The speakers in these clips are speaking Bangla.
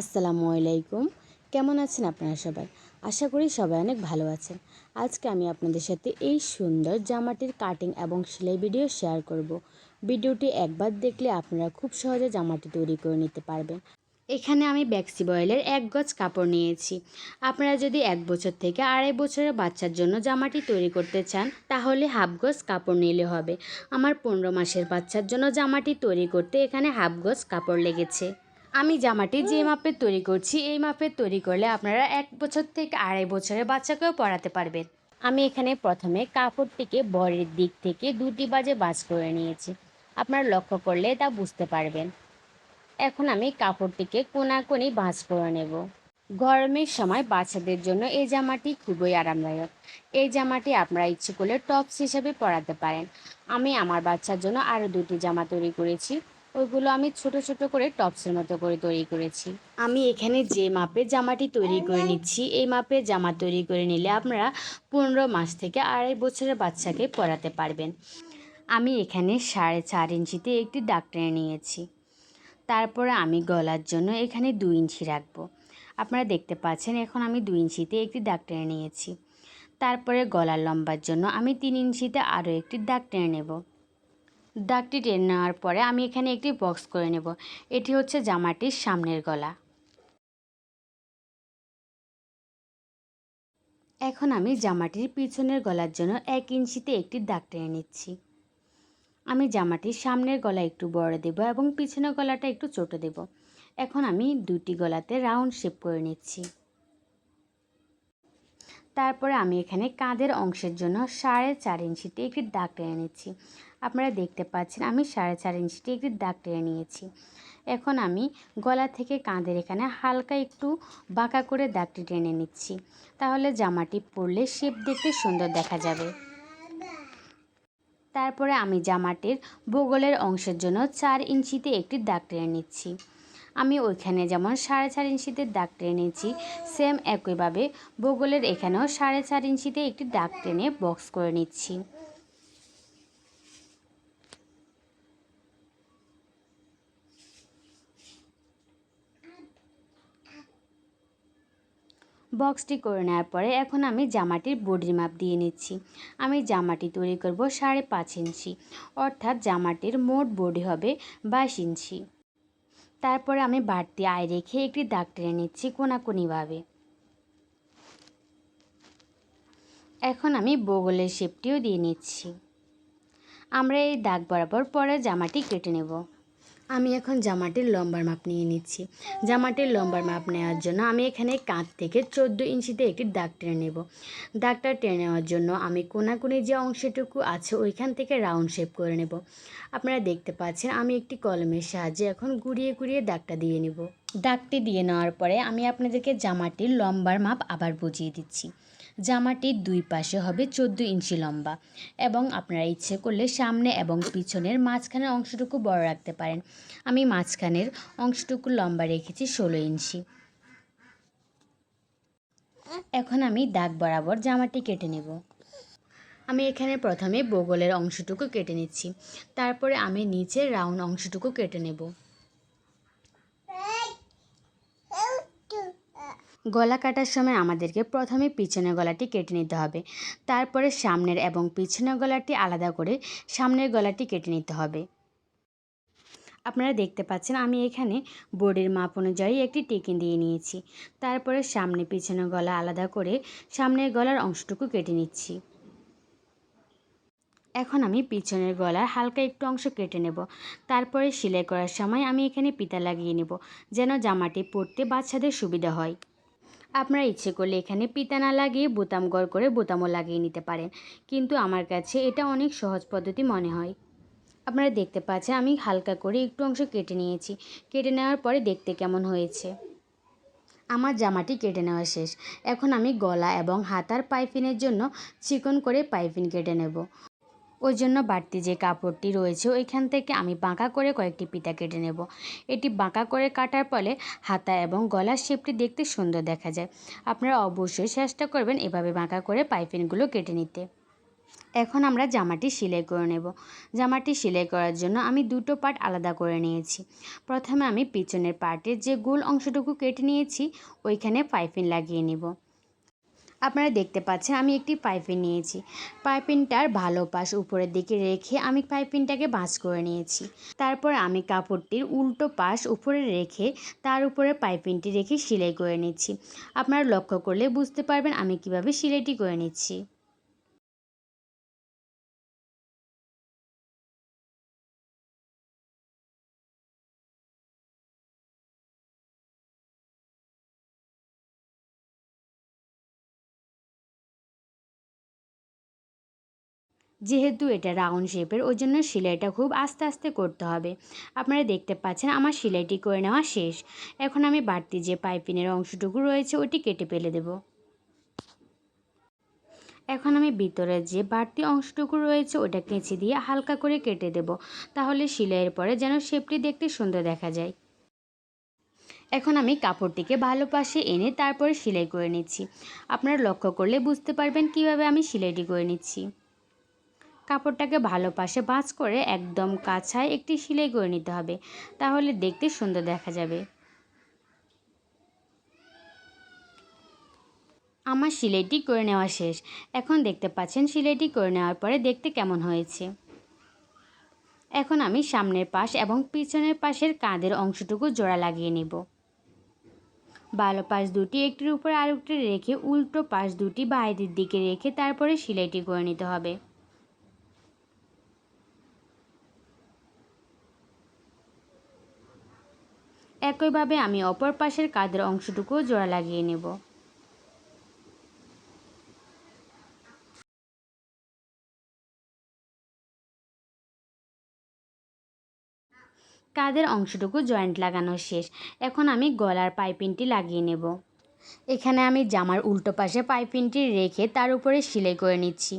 আসসালামু আলাইকুম। কেমন আছেন আপনারা সবাই? আশা করি সবাই অনেক ভালো আছেন। আজকে আমি আপনাদের সাথে এই সুন্দর জামাটির কাটিং এবং সেলাই ভিডিও শেয়ার করব। ভিডিওটি একবার দেখলে আপনারা খুব সহজে জামাটি তৈরি করে নিতে পারবেন। এখানে আমি ব্যাক্সি বয়েলের এক গজ কাপড় নিয়েছি। আপনারা যদি এক বছর থেকে আড়াই বছরের বাচ্চার জন্য জামাটি তৈরি করতে চান, তাহলে হাফ গজ কাপড় নিলে হবে। আমার পনেরো মাসের বাচ্চার জন্য জামাটি তৈরি করতে এখানে হাফ গজ কাপড় লেগেছে। আমি জামাটি যে মাপের তৈরি করছি, এই মাপের তৈরি করলে আপনারা এক বছর থেকে আড়াই বছরের বাচ্চাকেও পরাতে পারবেন। আমি এখানে প্রথমে কাপড়টিকে বরের দিক থেকে দুটি বাজে বাজ করে নিয়েছি। আপনারা লক্ষ্য করলে তা বুঝতে পারবেন। এখন আমি কাপড়টিকে কোনাকুনি ভাঁজ করে নেব। গরমের সময় বাচ্চাদের জন্য এই জামাটি খুবই আরামদায়ক। এই জামাটি আপনারা ইচ্ছে করলে টপস হিসেবে পরাতে পারেন। আমি আমার বাচ্চার জন্য আরও দুটি জামা তৈরি করেছি। ওইগুলো আমি ছোট ছোট করে টপসের মতো করে তৈরি করেছি। আমি এখানে যে মাপে জামাটি তৈরি করে নিচ্ছি এই মাপে জামা তৈরি করে নিলে আপনারা পনেরো মাস থেকে আড়াই বছরের বাচ্চাকে পরাতে পারবেন। আমি এখানে সাড়ে চার ইঞ্চিতে একটি দাগ টেনে নিয়েছি। তারপরে আমি গলার জন্য এখানে দুই ইঞ্চি রাখব। আপনারা দেখতে পাচ্ছেন এখন আমি দুই ইঞ্চিতে একটি দাগ টেনে নিয়েছি। তারপরে গলার লম্বার জন্য আমি তিন ইঞ্চিতে আরও একটি দাগ টেনে নেব। দাগটি টেনে নেওয়ার পরে আমি এখানে একটি বক্স করে নেব। এটি হচ্ছে জামাটির সামনের গলা। এখন আমি জামাটির পিছনের গলার জন্য এক ইঞ্চিতে একটি দাগ টেনে নিচ্ছি। আমি জামাটির সামনের গলা একটু বড় দেব এবং পিছনের গলাটা একটু ছোট দেব। এখন আমি দুটি গলাতে রাউন্ড শেপ করে নিচ্ছি। তারপরে আমি এখানে কাঁধের অংশের জন্য সাড়ে চার ইঞ্চিতে একটি দাগ টেনে নিচ্ছি। আপনারা দেখতে পাচ্ছেন, আমি সাড়ে চার ইঞ্চিতে একটি দাগ টেনে নিয়েছি। এখন আমি গলা থেকে কাঁধের এখানে হালকা একটু বাঁকা করে দাগটি টেনে নিচ্ছি। তাহলে জামাটি পরলে শেপ দেখতে সুন্দর দেখা যাবে। তারপরে আমি জামাটির বগলের অংশের জন্য চার ইঞ্চিতে একটি দাগ টেনে নিচ্ছি। আমি ওইখানে যেমন সাড়ে চার ইঞ্চিতে দাগ টেনে নিয়েছি সেম একইভাবে বগলের এখানেও সাড়ে চার ইঞ্চিতে একটি দাগ টেনে বক্স করে নিচ্ছি। বক্সটি করে নেওয়ার পরে এখন আমি জামাটির বডির মাপ দিয়ে নিচ্ছি। আমি জামাটি তৈরি করব সাড়ে পাঁচ ইঞ্চি, অর্থাৎ জামাটির মোট বডি হবে বাইশ ইঞ্চি। তারপরে আমি বাড়তি আয় রেখে একটি দাগ টেনে নিচ্ছি কোনাকুনিভাবে। এখন আমি বগলের শেপটিও দিয়ে নিচ্ছি। আমরা এই দাগ বরাবর পরে জামাটি কেটে নেব। আমি এখন জামাটির লম্বার মাপ নিয়ে নিচ্ছি। জামাটির লম্বার মাপ নেওয়ার জন্য আমি এখানে কাঁধ থেকে চোদ্দ ইঞ্চিতে একটি দাগ টেনে নেব। দাগটা টেনে নেওয়ার জন্য আমি কোনাকুনি যে অংশটুকু আছে ওইখান থেকে রাউন্ড শেপ করে নেব। আপনারা দেখতে পাচ্ছেন আমি একটি কলমের সাহায্যে এখন গুড়িয়ে গুড়িয়ে দাগটা দিয়ে নেব। দাগটি দিয়ে নেওয়ার পরে আমি আপনাদেরকে জামাটির লম্বার মাপ আবার বুঝিয়ে দিচ্ছি। জামাটির দুই পাশে হবে চোদ্দ ইঞ্চি লম্বা এবং আপনারা ইচ্ছে করলে সামনে এবং পিছনের মাঝখানের অংশটুকু বড় রাখতে পারেন। আমি মাঝখানের অংশটুকু লম্বা রেখেছি ষোলো ইঞ্চি। এখন আমি দাগ বরাবর জামাটি কেটে নেব। আমি এখানে প্রথমে বগলের অংশটুকু কেটে নিচ্ছি। তারপরে আমি নিচের রাউন্ড অংশটুকু কেটে নেব। গলা কাটার সময় আমাদেরকে প্রথমে পিছনের গলাটি কেটে নিতে হবে। তারপরে সামনের এবং পিছনের গলাটি আলাদা করে সামনের গলাটি কেটে নিতে হবে। আপনারা দেখতে পাচ্ছেন আমি এখানে বোর্ডের মাপ অনুযায়ী একটি টেকিন দিয়ে নিয়েছি। তারপরে সামনে পিছনের গলা আলাদা করে সামনের গলার অংশটুকু কেটে নিচ্ছি। এখন আমি পিছনের গলার হালকা একটু অংশ কেটে নেব। তারপরে সেলাই করার সময় আমি এখানে পিতা লাগিয়ে নেব, যেন জামাটি পরতে বাচ্চাদের সুবিধা হয়। আপনারা ইচ্ছে করলে এখানে পিতা না লাগিয়ে বোতাম গড় করে বোতামও লাগিয়ে নিতে পারেন। কিন্তু আমার কাছে এটা অনেক সহজ পদ্ধতি মনে হয়। আপনারা দেখতে পাচ্ছেন আমি হালকা করে একটু অংশ কেটে নিয়েছি। কেটে নেওয়ার পরে দেখতে কেমন হয়েছে। আমার জামাটি কেটে নেওয়া শেষ। এখন আমি গলা এবং হাতার পাইপিনের জন্য চিকন করে পাইপিন কেটে নেব। ওই জন্য বাড়তি যে কাপড়টি রয়েছে ওইখান থেকে আমি বাঁকা করে কয়েকটি পিতা কেটে নেব। এটি বাঁকা করে কাটার ফলে হাতা এবং গলার শেপটি দেখতে সুন্দর দেখা যায়। আপনারা অবশ্যই চেষ্টা করবেন এভাবে বাঁকা করে পাইপিনগুলো কেটে নিতে। এখন আমরা জামাটি সেলাই করে নেব। জামাটি সেলাই করার জন্য আমি দুটো পার্ট আলাদা করে নিয়েছি। প্রথমে আমি পিছনের পার্টের যে গোল অংশটুকু কেটে নিয়েছি, ওইখানে পাইপিং লাগিয়ে নেব। আপনারা দেখতে পাচ্ছেন আমি একটি পাইপিং নিয়েছি। পাইপিনটার ভালো পাশ উপরের দিকে রেখে আমি পাইপিনটাকে ভাঁজ করে নিয়েছি। তারপর আমি কাপড়টির উল্টো পাশ উপরে রেখে তার উপরে পাইপিনটি রেখে সেলাই করে নিচ্ছি। আপনারা লক্ষ্য করলে বুঝতে পারবেন আমি কীভাবে সেলাইটি করে নিচ্ছি। যেহেতু এটা রাউন্ড শেপের ওই জন্য সেলাইটা খুব আস্তে আস্তে করতে হবে। আপনারা দেখতে পাচ্ছেন আমার সেলাইটি করে নেওয়া শেষ। এখন আমি বাড়তি যে পাইপিনের অংশটুকু রয়েছে ওটি কেটে ফেলে দেব। এখন আমি ভিতরের যে বাড়তি অংশটুকু রয়েছে, ওটা কেঁচি দিয়ে হালকা করে কেটে দেব। তাহলে সেলাইয়ের পরে যেন শেপটি দেখতে সুন্দর দেখা যায়। এখন আমি কাপড়টিকে ভালো পাশে এনে তারপরে সেলাই করে নিচ্ছি। আপনারা লক্ষ্য করলে বুঝতে পারবেন কীভাবে আমি সেলাইটি করে নিচ্ছি। কাপড়টাকে ভালো পাশে ভাঁজ করে একদম কাছায় একটি সেলাই করে নিতে হবে। তাহলে দেখতে সুন্দর দেখা যাবে। আমার সেলাইটি করে নেওয়া শেষ। এখন দেখতে পাচ্ছেন সেলাইটি করে নেওয়ার পরে দেখতে কেমন হয়েছে। এখন আমি সামনের পাশ এবং পিছনের পাশের কাঁধের অংশটুকু জোড়া লাগিয়ে নেব। ভালো পাশ দুটি একটির উপর আরেকটি রেখে উল্টো পাশ দুটি বাইরের দিকে রেখে তারপরে সেলাইটি করে নিতে হবে। একইভাবে আমি অপর পাশের কাঁধের অংশটুকুও জোড়া লাগিয়ে নেব। কাঁধের অংশটুকু জয়েন্ট লাগানো শেষ। এখন আমি গলার পাইপিংটি লাগিয়ে নেব। এখানে আমি জামার উল্টো পাশে পাইপিংটি রেখে তার উপরে সেলাই করে নিচ্ছি।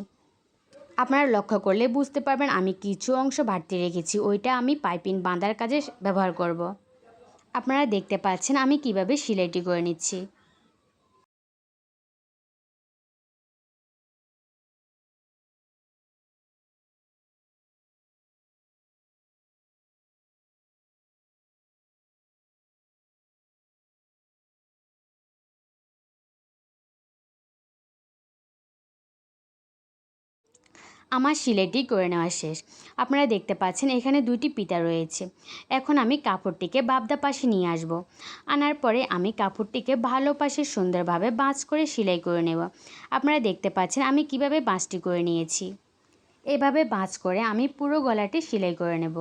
আপনারা লক্ষ্য করলে বুঝতে পারবেন আমি কিছু অংশ বাড়তি রেখেছি, ওইটা আমি পাইপিং বাঁধার কাজে ব্যবহার করব। আপনারা দেখতে পাচ্ছেন আমি কীভাবে সেলাইটি করে নিচ্ছি। আমার সিলাইটি করে নেওয়া শেষ। আপনারা দেখতে পাচ্ছেন এখানে দুটি পিতা রয়েছে। এখন আমি কাপড়টিকে বাবদা পাশে নিয়ে আসব। আনার পরে আমি কাপড়টিকে ভালো পাশে সুন্দরভাবে বাঁচ করে সেলাই করে নেব। আপনারা দেখতে পাচ্ছেন আমি কীভাবে বাঁচটি করে নিয়েছি। এভাবে বাঁচ করে আমি পুরো গলাটি সেলাই করে নেব।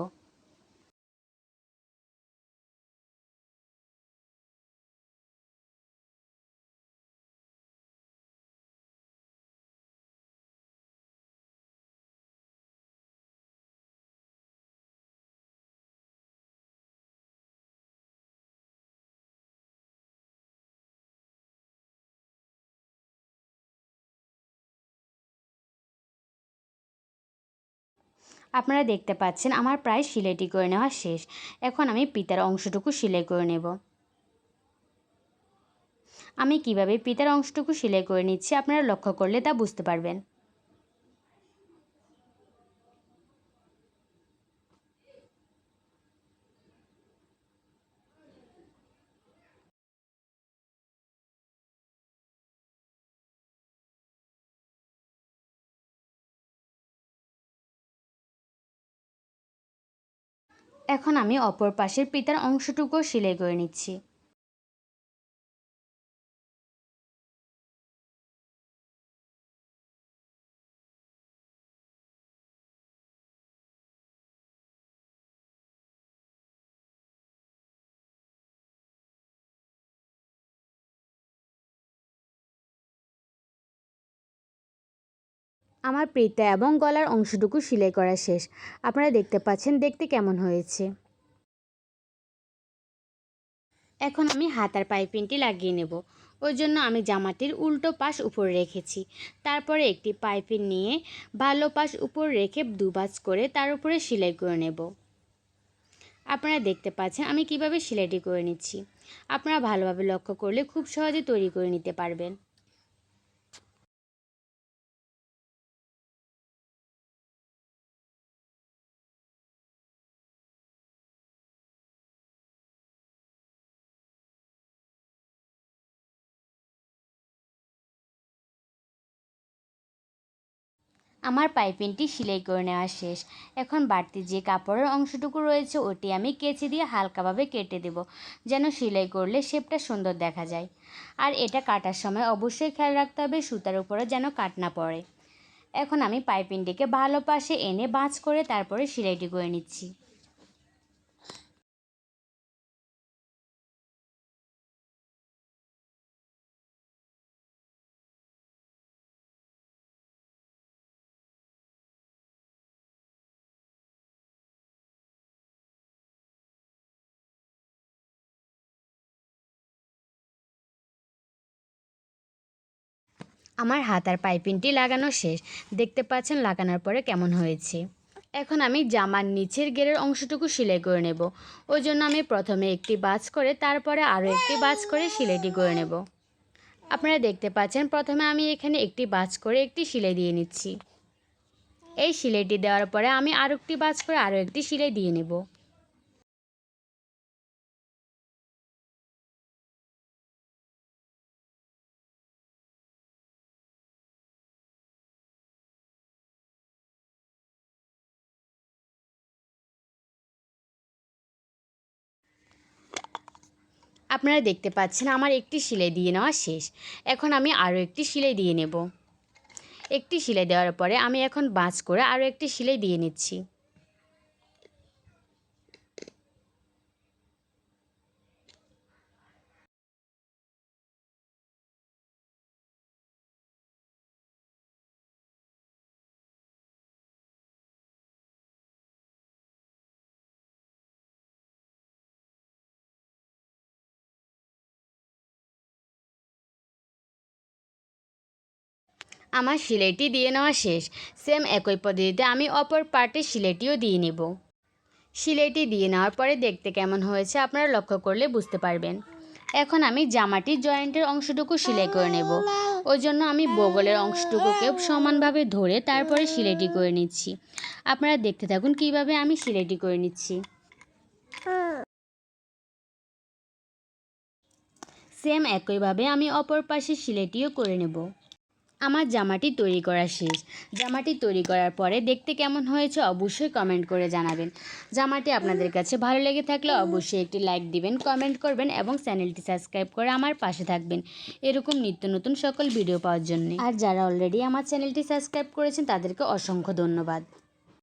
আপনারা দেখতে পাচ্ছেন আমার প্রায় সিলাইটি করে নেওয়া শেষ। এখন আমি পিতার অংশটুকু সেলাই করে নেব। আমি কীভাবে পিতার অংশটুকু সেলাই করে নিচ্ছি আপনারা লক্ষ্য করলে তা বুঝতে পারবেন। এখন আমি অপর পাশের পিতার অংশটুকুও সেলাই করে নিচ্ছি। আমার পিতা এবং গলার অংশটুকু সেলাই করা শেষ। আপনারা দেখতে পাচ্ছেন দেখতে কেমন হয়েছে। এখন আমি হাতার পাইপিংটি লাগিয়ে নেব। ওই জন্য আমি জামাটির উল্টো পাশ উপর রেখেছি। তারপরে একটি পাইপিং নিয়ে ভালো পাশ উপর রেখে দুবাজ করে তার উপরে সেলাই করে নেব। আপনারা দেখতে পাচ্ছেন আমি কীভাবে সেলাইটি করে নিচ্ছি। আপনারা ভালোভাবে লক্ষ্য করলে খুব সহজে তৈরি করে নিতে পারবেন। আমার পাইপিনটি সেলাই করে নেওয়া শেষ। এখন বাড়তি যে কাপড়ের অংশটুকু রয়েছে, ওটি আমি কেচি দিয়ে হালকাভাবে কেটে দেব, যেন সেলাই করলে শেপটা সুন্দর দেখা যায়। আর এটা কাটার সময় অবশ্যই খেয়াল রাখতে হবে, সুতার উপরে যেন কাট না পড়ে। এখন আমি পাইপিনটিকে ভালো পাশে এনে বাঁচ করে তারপরে সেলাইটি করে নিচ্ছি। আমার হাতার পাইপিংটি লাগানো শেষ। দেখতে পাচ্ছেন লাগানোর পরে কেমন হয়েছে। এখন আমি জামার নিচের গেরের অংশটুকু সেলাই করে নেব। ওই জন্য আমি প্রথমে একটি বাজ করে, তারপরে আরও একটি বাজ করে সেলাইটি করে নেব। আপনারা দেখতে পাচ্ছেন, প্রথমে আমি এখানে একটি বাজ করে একটি সেলাই দিয়ে নিচ্ছি। এই সেলাইটি দেওয়ার পরে আমি আরও একটি বাজ করে আরও একটি সেলাই দিয়ে নেব। আপনারা দেখতে পাচ্ছেন আমার একটি সেলাই দিয়ে নেওয়া শেষ। এখন আমি আরও একটি সেলাই দিয়ে নেব। একটি সেলাই দেওয়ার পরে আমি এখন বাঁচ করে আরও একটি সেলাই দিয়ে নিচ্ছি। আমার সিলাইটি দিয়ে নেওয়া শেষ। সেম একই পদ্ধতিতে আমি অপর পার্টের সিলাইটিও দিয়ে নেব। সিলাইটি দিয়ে নেওয়ার পরে দেখতে কেমন হয়েছে আপনারা লক্ষ্য করলে বুঝতে পারবেন। এখন আমি জামাটির জয়েন্টের অংশটুকু সেলাই করে নেব। ওই জন্য আমি বগলের অংশটুকুকে সমানভাবে ধরে তারপরে সিলাইটি করে নিচ্ছি। আপনারা দেখতে থাকুন কীভাবে আমি সিলাইটি করে নিচ্ছি। সেম একইভাবে আমি অপর পাশে সিলাইটিও করে নেব। আমার জামাটি তৈরি করা শেষ। জামাটি তৈরি করার পরে দেখতে কেমন হয়েছে অবশ্যই কমেন্ট করে জানাবেন। জামাটি আপনাদের কাছে ভালো লেগে থাকলে অবশ্যই একটি লাইক দিবেন কমেন্ট করবেন এবং চ্যানেলটি সাবস্ক্রাইব করে আমার পাশে থাকবেন। এরকম নিত্য নতুন সকল ভিডিও পাওয়ার জন্য। আর যারা অলরেডি আমার চ্যানেলটি সাবস্ক্রাইব করেছেন তাদেরকে অসংখ্য ধন্যবাদ।